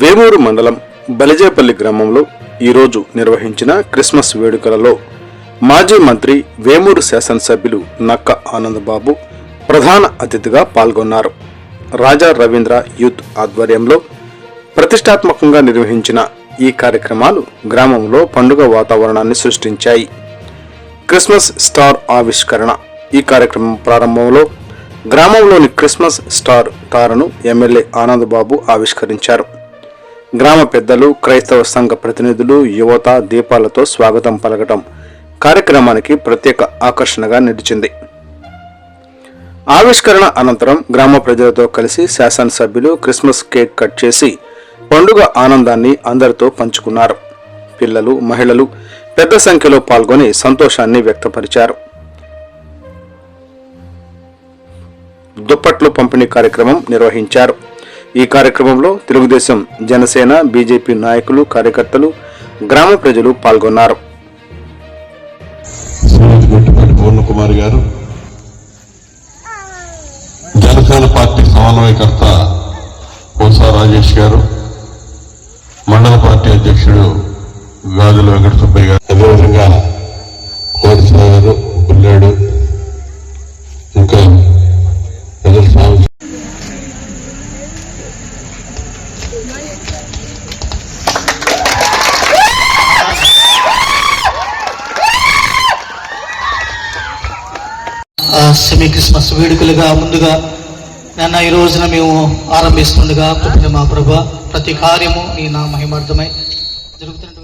వేమూరు మండలం బలిజేపల్లి గ్రామంలో ఈరోజు నిర్వహించిన క్రిస్మస్ వేడుకలలో మాజీ మంత్రి వేమూరు శాసనసభ్యులు నక్క ఆనందబాబు ప్రధాన అతిథిగా పాల్గొన్నారు. రాజా రవీంద్ర యూత్ ఆధ్వర్యంలో ప్రతిష్టాత్మకంగా నిర్వహించిన ఈ కార్యక్రమాలు గ్రామంలో పండుగ వాతావరణాన్ని సృష్టించాయి. క్రిస్మస్ స్టార్ ఆవిష్కరణ ఈ కార్యక్రమం ప్రారంభంలో గ్రామంలోని క్రిస్మస్ స్టార్ తారను ఎమ్మెల్యే ఆనందబాబు ఆవిష్కరించారు. గ్రామ పెద్దలు క్రైస్తవ సంఘ ప్రతినిధులు యువత దీపాలతో స్వాగతం పలకటం కార్యక్రమానికి ప్రత్యేక ఆకర్షణగా నిలిచింది. ఆవిష్కరణ అనంతరం గ్రామ ప్రజలతో కలిసి శాసనసభ్యులు క్రిస్మస్ కేక్ కట్ చేసి పండుగ ఆనందాన్ని అందరితో పంచుకున్నారు. పిల్లలు మహిళలు పెద్ద సంఖ్యలో పాల్గొని సంతోషాన్ని వ్యక్తపరిచారు. దుప్పట్లు పంపిణీ కార్యక్రమం నిర్వహించారు. ఈ కార్యక్రమంలో తెలుగుదేశం జనసేన బీజేపీ నాయకులు కార్యకర్తలు గ్రామ ప్రజలు పాల్గొన్నారు. గారు జనసేన పార్టీ సమన్వయకర్త కోసా రాజేష్ గారు మండల పార్టీ అధ్యక్షుడు గాజుల వెంకట సుబ్బయ్య గారు. అదేవిధంగా గారు బుల్లాడు సెమీ క్రిస్మస్ వేడుకలుగా ముందుగా నాన్న ఈ రోజున మేము ఆరంభిస్తుండగా పుట్టిన మా ప్రభ ప్రతి కార్యము నీ నా మహిమార్థమై జరుగుతున్న